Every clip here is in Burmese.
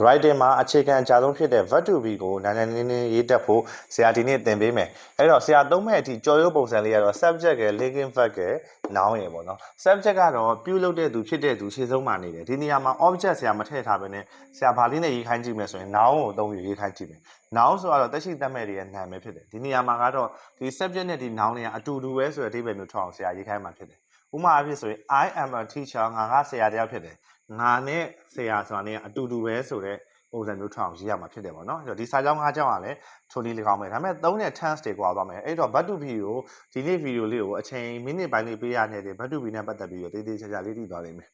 writing မှာအခြေခံအကြဆုံးဖြစ်တဲ့ verb to be ကိုနာနာနင်းနင်းရေးတတ်ဖို့ဆရာဒီနေ့သင်ပေးမယ်အဲ့တော့ဆရာသုံးမဲ့အထိကြော်ရုပ်ပုံစံလေးကတော့ subject ရဲ့ linking verb ရဲ့ noun ရဲ့ပေါ့နော် subject ကတော့ပြုလုပ်တဲ့သူဖြစ်တဲ့သူရှေ့ဆုံးမှာနေတယ်ဒီနေရာမှာ object ဆရာမထည့်ထားဘဲနဲ့ဆရာဘာလေးနဲ့ရေးခိုင်းကြည့်မယ်ဆိုရင် noun ကိုအသုံးပြုရေးခိုင်းကြည့်မယ် noun ဆိုတော့တက်ရှိတတ်မဲ့တွေရဲ့နာမည်ဖြစ်တယ်ဒီနေရာမှာကတော့ဒီ subject နဲ့ဒီ noun တွေကအတူတူပဲဆိုတဲ့အဓိပ္ပာယ်မျိုးထွက်အောင်ဆရာရေးခိုင်းမှာဖြစ်တယ်ဥပမာအဖြစ်ဆိုရင် I am a teacher ငါကဆရာတယောက်ဖြစ်တယ် ငါနဲ့ဆရာဆိုတာနဲ့အတူတူပဲဆိုတဲ့ပုံစံမျိုးထွက်အောင်ရေးရမှာဖြစ်တယ်ပေါ့နော်အဲ့တော့ဒီစာကြောင်း၅ကြောင်းကလည်းချိုးလေးလေးကောင်းမယ်ဒါပေမဲ့သုံးတဲ့ tense တွေကွာသွားမယ်အဲ့တော့ verb to be ကိုဒီနေ့ဗီဒီယိုလေးကိုအချိန်မိနစ်ပိုင်းလေးပေးရတဲ့ verb to be နဲ့ပတ်သက်ပြီးတော့တေးသေးချာချာလေးသိသွားလိမ့်မယ်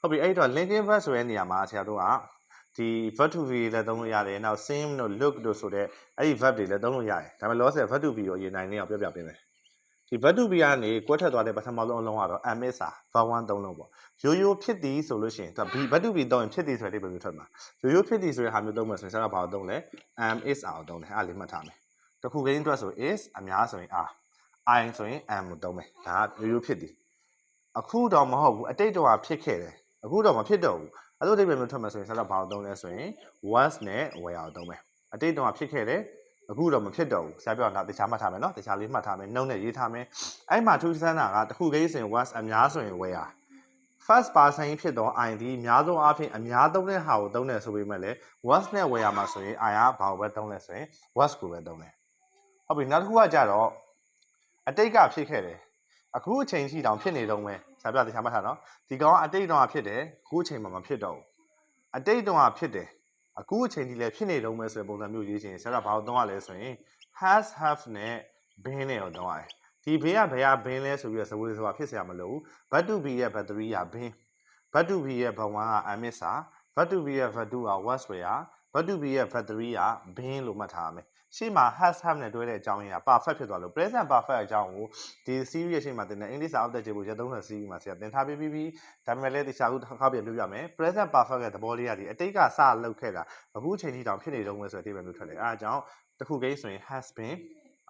ဟုတ်ပြီအဲ့တော့ linking verb ဆိုတဲ့နေရာမှာဆရာတို့ကဒီ verb to be လည်းသုံးလို့ရတယ်နောက် sim တို့ look တို့ဆိုတဲ့အဲ့ဒီ verb တွေလည်းသုံးလို့ရတယ်ဒါပေမဲ့ loss ရဲ့ verb to be ကိုအရင်နိုင်နေအောင်ပြောပြပေးမယ် ဒီ verb to be ကနေကွက်ထွက်သွားတဲ့ပထမဆုံးအလုံးကတော့ am is စာ verb 1သုံးလုံးပေါ့ရိုးရိုးဖြစ်သည်ဆိုလို့ရှိရင်သူက be verb to be သုံးရင်ဖြစ်သည်ဆိုတဲ့အိဗယ်မျိုးထွက်မှာရိုးရိုးဖြစ်သည်ဆိုတဲ့ဟာမျိုးသုံးမယ်ဆိုရင်ဆရာကဘာကိုသုံးလဲ am is အောင်သုံးတယ်အဲ့ဒါလေးမှတ်ထားမယ်တစ်ခုကင်းအတွက်ဆို is အများဆိုရင် are i ဆိုရင် am ကိုသုံးမယ်ဒါကရိုးရိုးဖြစ်သည်အခုတော့မဟုတ်ဘူးအတိတ်တော့ဖြစ်ခဲ့တယ်အခုတော့မဖြစ်တော့ဘူးအဲ့လိုအိဗယ်မျိုးထွက်မယ်ဆိုရင်ဆရာကဘာကိုသုံးလဲဆိုရင် was နဲ့ were ကိုသုံးမယ်အတိတ်တော့ဖြစ်ခဲ့တယ် အခုတော့မဖြစ်တော့ဘူးဆရာပြောတာတခြားမှတ်ထားမယ်နော်တခြားလေးမှတ်ထားမယ်နှုတ်နဲ့ရေးထားမယ်အဲ့မှာထူးဆန်းတာကတစ်ခုကင်းဆိုရင် was အများဆိုရင် were first person ဖြစ်တော့ i ဒီအများဆုံးအားဖြင့်အများသုံးတဲ့ဟာကိုသုံးတယ်ဆိုပေမဲ့လည်း was နဲ့ were မှာဆိုရင် i ကဘာကိုပဲသုံးလဲဆိုရင် was ကိုပဲသုံးတယ်ဟုတ်ပြီနောက်တစ်ခုကကြတော့အတိတ်ကဖြစ်ခဲ့တယ်အခုအချိန်ရှိတောင်ဖြစ်နေတော့မယ်ဆရာပြတရားမှတ်ထားနော်ဒီကောင်ကအတိတ်တုန်းကဖြစ်တယ်အခုအချိန်မှာမဖြစ်တော့ဘူးအတိတ်တုန်းကဖြစ်တယ် အခုအချိန်ကြီးလည်းဖြစ်နေတော့မယ်ဆိုတဲ့ပုံစံမျိုးရေးချင်ဆရာကဘာလို့သုံးရလဲဆိုရင် has have နဲ့ been နဲ့တော့သုံးရတယ်ဒီ been ကဘယ်ဟာ been လဲဆိုပြီးတော့စကားစကားဖြစ်ဆရာမလို့ but to be ရဲ့ battery က been but to be ရဲ့ဘဝက amisa but to be ရဲ့ vadu က was ပဲဟာ but to be ရဲ့ battery က been လို့မှတ်ထားရမယ် ရှေ့မှာ has have နဲ့တွဲတဲ့အကြောင်းရင်းက perfect ဖြစ်သွားလို့ present perfect အကြောင်းကိုဒီ series ရဲ့ရှေ့မှာတင်တဲ့ English စာအောက်တက်ကြည့်ဖို့ရက်30 series မှာဆရာသင်ထားပေးပြီးပြီဒါပေမဲ့လည်းဒီစာခုတစ်ခါပြန်ပြောပြမယ် present perfect ရဲ့သဘောလေးကဒီအတိတ်ကစလုပ်ခဲ့တာအခုချိန်ထိတောင်ဖြစ်နေတော့မယ်ဆိုတဲ့အဓိပ္ပာယ်မျိုးထွက်တယ်အဲအကြောင်းတစ်ခုကိန်းဆိုရင် has been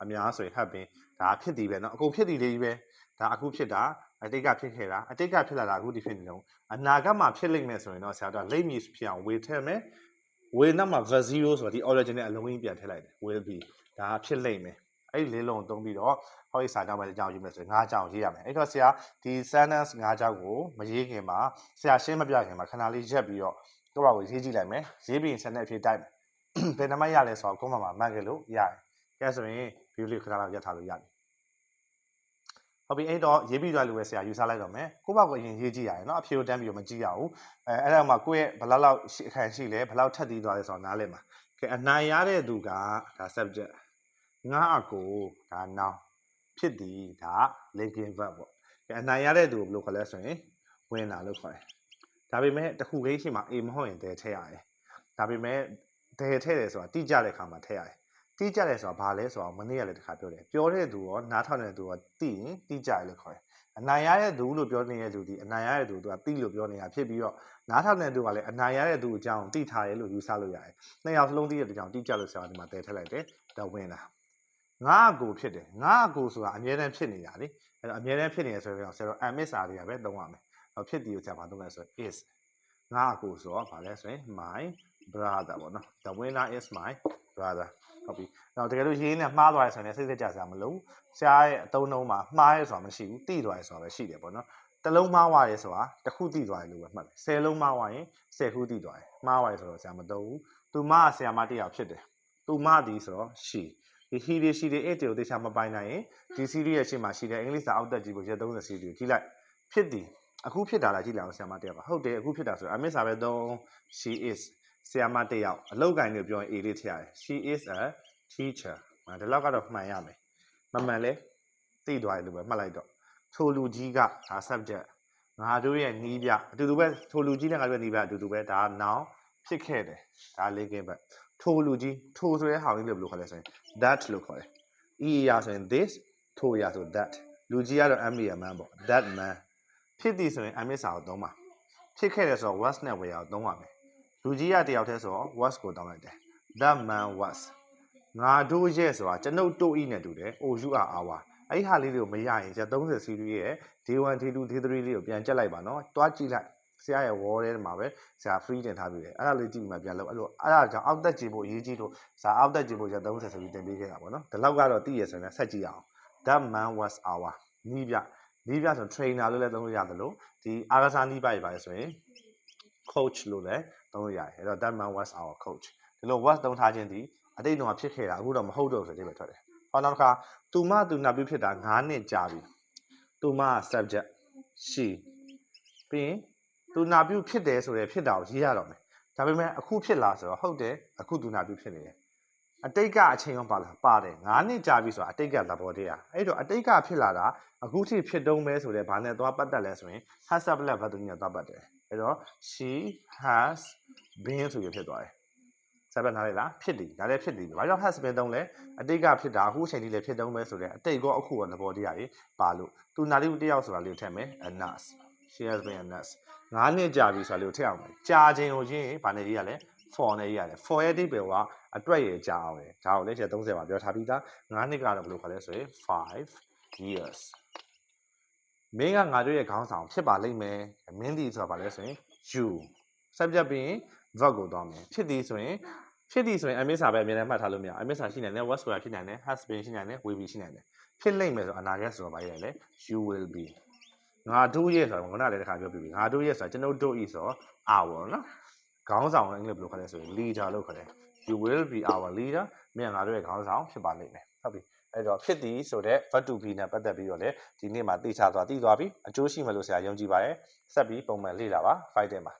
အများဆိုရင် have been ဒါဖြစ်သည်ပဲเนาะအကုန်ဖြစ်သည်လေးကြီးပဲဒါအခုဖြစ်တာအတိတ်ကဖြစ်ခဲ့တာအတိတ်ကဖြစ်လာတာအခုဒီဖြစ်နေတော့အနာဂတ်မှာဖြစ်လိမ့်မယ်ဆိုရင်တော့ဆရာတို့ late news ဖြစ်အောင်ဝေထည့်မယ် ဝေနောက်မှာ verb 0ဆိုတာဒီ origin နဲ့အလုံးကြီးပြန်ထည့်လိုက်တယ် will be ဒါဖြစ်လိမ့်မယ်အဲ့ဒီလေးလုံးသုံးပြီးတော့ဟောဒီစာကြောင်းပဲအကြောင်းရေးမယ်ဆိုရင်၅ကြောင်းရေးရမယ်အဲ့တော့ဆရာဒီ sentence ၅ကြောင်းကိုမရေးခင်မှာဆရာရှင်းမပြခင်မှာခဏလေးရက်ပြီးတော့တော့ကိုရေးကြည့်လိုက်မယ်ရေးပြီးရင် sentence အဖြစ်တိုက်မယ်ဘယ်နှမရလဲဆိုတော့ခုမှမှာမှတ်ခဲ့လို့ရတယ်ကဲဆိုရင် view လေးခဏလောက်ရက်ထားလို့ရတယ် ဟုတ်ပြီအဲ့တော့ရေးပြီးသွားလို့ပဲဆရာယူဆလိုက်တော့မယ်ကိုယ့်ဘာကိုအရင်ရေးကြည့်ရတယ်နော်အဖြေကိုတန်းပြီးတော့မကြည့်ရဘူးအဲအဲ့တော့မှကိုယ့်ရဲ့ဘလောက်လောက်အခန့်ရှိလဲဘလောက်ထပ်သီးသွားလဲဆိုတော့နားလည်မှာကဲအနိုင်ရတဲ့သူကဒါ subject ငါအကိုဒါ noun ဖြစ်သည်ဒါ linking verb ပေါ့ကဲအနိုင်ရတဲ့သူကိုဘယ်လိုခေါ်လဲဆိုရင်ဝင်လာလို့ခေါ်တယ်ဒါပေမဲ့တခုကိန်းရှိမှာ a မဟုတ်ရင် there ထည့်ရတယ်ဒါပေမဲ့ there ထည့်တယ်ဆိုတာတိကျတဲ့အခါမှာထည့်ရတယ် တိကျတယ်ဆိုတာဘာလဲဆိုတော့မနေ့ကလည်းတစ်ခါပြောတယ်ပြောတဲ့သူရောနားထောင်တဲ့သူရောသိရင်တိကျတယ်လို့ခေါ်တယ်အနိုင်ရတဲ့သူလို့ပြောနေတဲ့သူဒီအနိုင်ရတဲ့သူကသိလို့ပြောနေတာဖြစ်ပြီးတော့နားထောင်တဲ့သူကလည်းအနိုင်ရတဲ့သူအကြောင်းသိထားတယ်လို့ယူဆလို့ရတယ်နှစ်ယောက်စလုံးသိတဲ့ကြောင်တိကျလို့ဆရာဒီမှာတဲထည့်လိုက်တယ်ဒါဝင်တာငါအကိုဖြစ်တယ်ငါအကိုဆိုတာအမြဲတမ်းဖြစ်နေတာလေအဲ့တော့အမြဲတမ်းဖြစ်နေရဆိုတော့ဆရာတို့ amiss စာတွေကပဲသုံးရမယ်ဟောဖြစ်တယ်ကိုဆရာဘာသုံးလဲဆိုတော့ is ငါအကိုဆိုတော့ဗာလဲဆိုရင် my brother ပေါ့နော် the winner is my brother ဟုတ်ပြီ။နောက်တကယ်လို့ရေးနဲ့မှားသွားရဆိုရင်စိတ်စိတ်ကြစရာမလိုဘူး။ဆရာရဲ့အတုံးလုံးမှာမှားရဲဆိုတာမရှိဘူး။တိသွားရဲဆိုတာပဲရှိတယ်ပေါ့နော်။တစ်လုံးမှားသွားရဲဆိုတာတစ်ခုတိသွားရဲလို့ပဲမှတ်မယ်။ဆယ်လုံးမှားသွားရင်ဆယ်ခုတိသွားရဲ။မှားသွားရဲဆိုတော့ဆရာမတုံးဘူး။သူမကဆရာမတစ်ယောက်ဖြစ်တယ်။သူမသည်ဆိုတော့ she ဒီ he တွေ she တွေ it တွေကိုသေချာမပိုင်နိုင်ရင်ဒီ series ရဲ့ရှေ့မှာရှိတဲ့အင်္ဂလိပ်စာအောက်တက်ကြည့်ဖို့ရက်30 series ကိုကြည့်လိုက်ဖြစ်သည်အခုဖြစ်တာလားကြည့်လိုက်အောင်ဆရာမတစ်ယောက်ကဟုတ်တယ်အခုဖြစ်တာဆိုတော့အမစ်စာပဲသုံး she is ဆရာမတစ်ယောက်အလောက်ကိုင်းလို့ပြောရင် a လေးထည့်ရတယ် she is a teacher ဒီလောက်ကတော့မှန်ရမယ်မမှန်လဲသိသွားတယ်လို့ပဲမှတ်လိုက်တော့ထိုလူကြီးကဒါ subject ငါတို့ရဲ့နီးပြအတူတူပဲထိုလူကြီးနဲ့ငါတို့ရဲ့နီးပြအတူတူပဲဒါ noun ဖြစ်ခဲ့တယ်ဒါ linking verb ထိုလူကြီးထိုဆိုတဲ့ဟာကြီးလို့ဘယ်လိုခေါ်လဲဆိုရင် that လို့ခေါ်တယ် e ရဆိုရင် this ထိုရဆို that လူကြီးကတော့ m ရ man ပေါ့ that man ဖြစ်သည်ဆိုရင် m စာကိုသုံးပါဖြစ်ခဲ့တယ်ဆိုတော့ was နဲ့ were ကိုသုံးပါမယ် လူကြီးကတယောက်တည်းဆိုတော့ was ကိုတောင်းလိုက်တယ် that man was ငါတို့ရဲ့ဆိုတာကျွန်ုပ်တို့ဤနဲ့တူတယ် o u r our အဲ့ဒီဟာလေးတွေကိုမရရင်ကျ30 series ရဲ့ day 1 day 2 day 3 လေးကိုပြန်ကြက်လိုက်ပါနော်တွားကြည့်လိုက်ဆရာရဲ့ wall ထဲမှာပဲဆရာ free တင်ထားပြီးတယ်အဲ့ဒါလေးကြည့်ပြီးမှပြန်လုပ်အဲ့လိုအဲ့ဒါကြောင့်အောက်တက်ကြည့်ဖို့အရေးကြီးလို့ဆရာအောက်တက်ကြည့်ဖို့ကျ30ဆိုပြီးတင်ပေးခဲ့တာပေါ့နော်ဒီလောက်ကတော့သိရဆိုရင်လည်းဆက်ကြည့်အောင် that man was our နီးပြနီးပြဆို trainer လို့လည်းသုံးလို့ရတယ်လို့ဒီအားကစားနီးပြရပါလေဆိုရင် coach လို့လည်း သုံးလို့ရတယ်အဲ့တော့ that man was our coach ဒီလို was သုံးထားခြင်းဒီအတိတ်တုန်းကဖြစ်ခဲ့တာအခုတော့မဟုတ်တော့ဘူးဆိုတဲ့ပဲထွက်တယ်ဟောနောက်တစ်ခါသူမသူနာပြုဖြစ်တာ9နှစ်ကြာပြီသူမ subject she ပြီးရင်သူနာပြုဖြစ်တယ်ဆိုရယ်ဖြစ်တာကိုရေးရတော့မယ်ဒါပေမဲ့အခုဖြစ်လာဆိုတော့ဟုတ်တယ်အခုသူနာပြုဖြစ်နေတယ် အတိတ်ကအချိန်ရောပါလားပါတယ်9နှစ်ကြာပြီဆိုတာအတိတ်ကသဘောတရားအဲ့တော့အတိတ်ကဖြစ်လာတာအခုထိဖြစ်တုံးပဲဆိုတော့ဘာနဲ့သွားပတ်သက်လဲဆိုရင် has sublet ဘတ်တူနဲ့သွားပတ်တယ်အဲ့တော့ she has been ဆိုရဖြစ်သွားတယ်စပ်ပတ်နားလေလားဖြစ်တယ်ဒါလည်းဖြစ်တယ်ဘာကြောင့် has been တုံးလဲအတိတ်ကဖြစ်တာအခုအချိန်ကြီးလည်းဖြစ်တုံးပဲဆိုတော့အတိတ်ကောအခုကောသဘောတရားကြီးပါလို့သူနာလိတယောက်ဆိုတာလေးကိုထည့်မယ် a nurse she has been a nurse ငါးနှစ်ကြာပြီဆိုတာလေးကိုထည့်အောင်မယ်ကြာခြင်းကိုချင်းဗာနေကြီးရလဲ for နဲ့ကြီးရတယ် for ရဲ့အဓိပ္ပာယ်က အတွက်ရကြာအောင်လေဒါကိုလည်းချက်30မှာပြောထားပြီးသားငါးနှစ်ကတော့ဘယ်လိုခေါ်လဲဆိုရင်5 years မင်းကငါတို့ရဲ့ခေါင်းဆောင်ဖြစ်ပါလိမ့်မယ်မင်းဒီဆိုတာဗာလဲဆိုရင် you subject ပြီးရင် verb ကိုသွားမယ်ဖြစ်သည်ဆိုရင်ဖြစ်သည်ဆိုရင်အမစ္စာပဲအမြဲတမ်းမှတ်ထားလို့မရအောင်အမစ္စာရှိနိုင်တယ် was ဆိုတာရှိနိုင်တယ် has been ရှိနိုင်တယ် will be ရှိနိုင်တယ်ဖြစ်လိမ့်မယ်ဆိုအနာဂတ်ဆိုတော့ဗာရလဲ you will be ငါတို့ရဲ့ဆိုတော့ခုနလည်းတစ်ခါပြောပြပြီငါတို့ရဲ့ဆိုတာကျွန်တော်တို့ဤဆိုတော့ our နော် ခေါင်းဆောင်အင်္ဂလိပ်ဘယ်လိုခေါ်လဲဆိုရင် leader လို့ခေါ်တယ် you will be our leader မြန်ငါတို့ရဲ့ခေါင်းဆောင်ဖြစ်ပါလိမ့်မယ်ဟုတ်ပြီအဲ့တော့ဖြစ်သည်ဆိုတဲ့ verb to be နဲ့ပတ်သက်ပြီးတော့လေဒီနေ့မှာသိချသွားသိသွားပြီအကျိုးရှိမယ်လို့ဆရာယုံကြည်ပါတယ်ဆက်ပြီးပုံမှန်လေ့လာပါ fight တင်ပါ